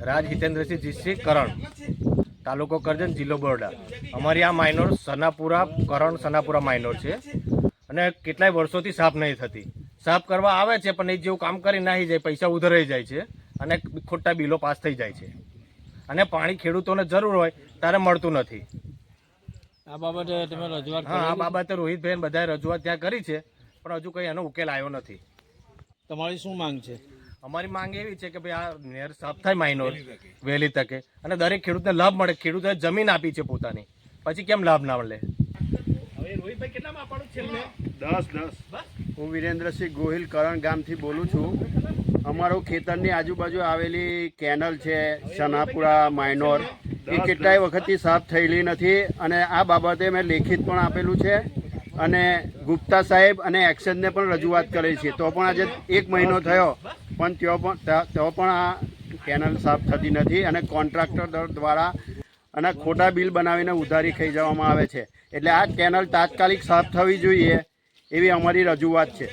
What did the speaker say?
રાજ હિતેન્દ્રસિંહ જીતસિંહ કરણ. તાલુકો કરજણ જિલ્લો બરોડા. અમારી આ માઇનોર સનાપુરા કરણ સનાપુરા માઇનોર છે. અને કેટલાય વર્ષોથી સાફ નહીં થતી. સાફ કરવા આવે છે પણ એ જેવું કામ કરી નાહી જાય પૈસા ઉધરાઈ જાય છે અને ખોટા બિલો પાસ થઈ જાય છે. અને પાણી ખેડૂતોને જરૂર હોય ત્યારે મળતું નથી. આ બાબતે તમે રજૂઆત હા આ બાબતે રોહિતભાઈ બધાએ રજૂઆત ત્યાં કરી છે પણ હજુ કંઈ એનો ઉકેલ આવ્યો નથી. તમારી શું માંગ છે? અમારી માંગ એવી છે કે ભાઈ આ નેર સાફ થાય માઇનોર વહેલી તકે. અને દરેક ખેડૂતને લાભ મળે. ખેડૂતોએ જમીન આપી છે પોતાની. પછી કેમ લાભ ના મળે? દસ દસ. હું વિરેન્દ્રસિંહ ગોહિલ કરણ ગામથી બોલું છું. અમારું ખેતરની આજુબાજુ આવેલી કેનલ છે સનાપુરા માઇનોર એ કેટલાય વખતથી સાફ થયેલી નથી અને આ બાબતે મેં લેખિત પણ આપેલું છે અને ગુપ્તા સાહેબ અને એક્શનને પણ રજૂઆત કરેલી છે. તો પણ આજે એક મહિનો થયો. પણ તેઓ પણ ત્યાં પણ આ કેનલ સાફ થતી નથી અને કોન્ટ્રાક્ટર દ્વારા અને ખોટા બિલ બનાવીને ઉધારી ખાઈ જવામાં આવે છે. એટલે આ કેનલ તાત્કાલિક સાફ થવી જોઈએ એવી અમારી રજૂઆત છે.